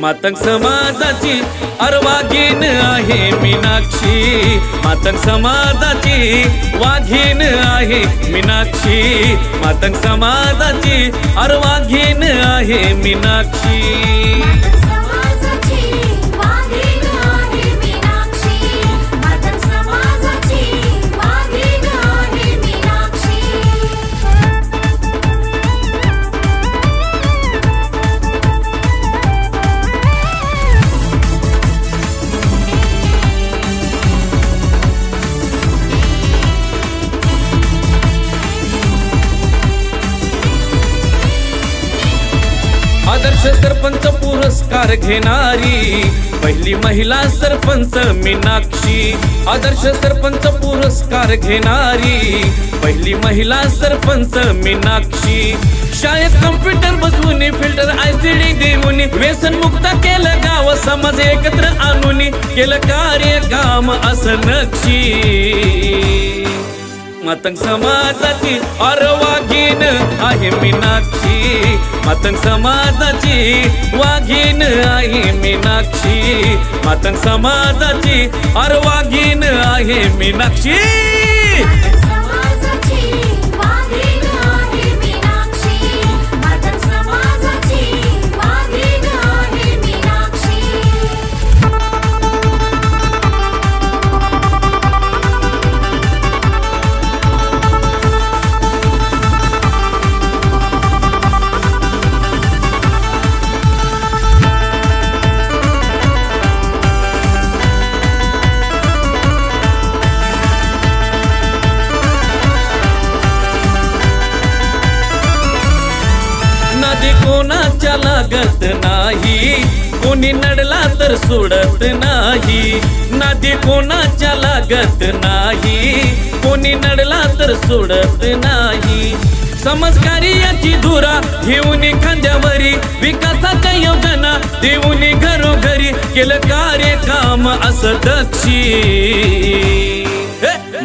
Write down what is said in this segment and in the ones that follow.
मातंग समाजाची अर्वागीन आहे मीनाक्षी. मातंग समाजाची वाघीन आहे मीनाक्षी. मातंग समाजाची अर्वागीन आहे मीनाक्षी. आदर्श सरपंच पुरस्कार घेणारी पहिली महिला सरपंच मीनाक्षी. आदर्श सरपंच पुरस्कार घेणारी पहिली महिला सरपंच मीनाक्षी. शाळेत कम्प्युटर बसवून फिल्टर आयसीडी देऊन व्यसन मुक्त केलं गाव समाज एकत्र आणून केलं कार्य काम असं नक्षी. मतंग समाजाची अरवागीन आहे मीनाक्षी. मतंग समाजाची वाघीन आहे मीनाक्षी. मतंग समाजाची अरवागीन आहे मीनाक्षी. कधी कोणाच्या लागत नाही. कोणी नडला तर सोडत नाही. नदी कोणाच्या लागत नाही. कोणी नडला तर सोडत नाही. समजकारी याची धुरा घेऊन खांद्यावरी विकासाच्या योजना देऊन घरोघरी केलं कार्य काम असं दक्षी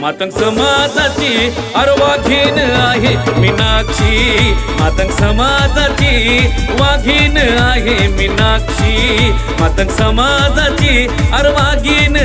मातंग समाजाची अरवाघीन आहे मीनाक्षी. मातंग समाजाची वाघीन आहे मीनाक्षी. मातंग समाजाची अर्वाघीन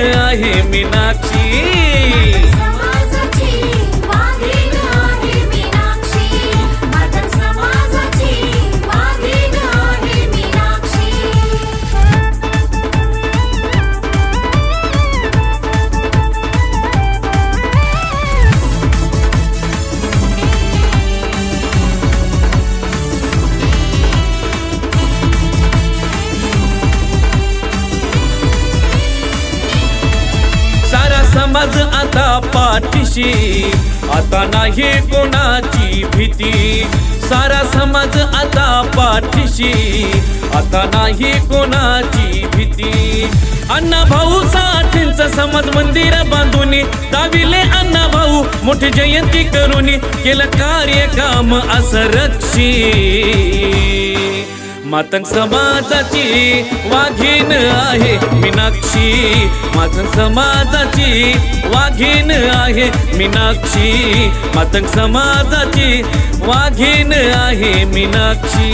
माझ आता पाठीशी. आता नाही कोणाची भीती. सारा समाज आता पाठीशी. आता नाही कोणाची भीती. अण्णा भाऊ साठींच समाज मंदिर बांधून दाविले अण्णा भाऊ. मोठी जयंती करून केलं कार्य काम असं रक्षी. मातंग समाजाची वाघीण आहे मीनाक्षी. मातंग समाजाची वाघीण आहे मीनाक्षी. मातंग समाजाची वाघीण आहे मीनाक्षी.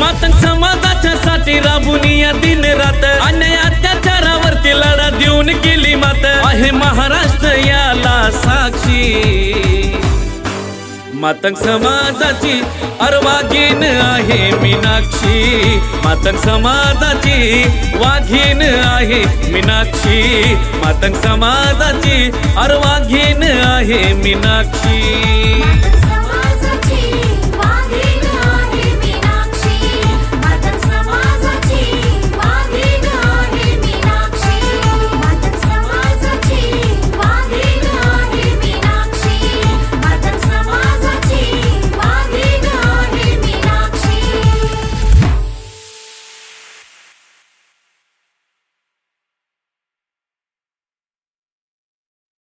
मातंग समाजाच्या साठी राबून या दिन रात अन्याय आहे महाराष्ट्र याला साक्षी. मातंग समाजाची अर्वागीन आहे मीनाक्षी. मातंग समाजाची वाघीन आहे मीनाक्षी. मातंग समाजाची अर्वागीन आहे मीनाक्षी.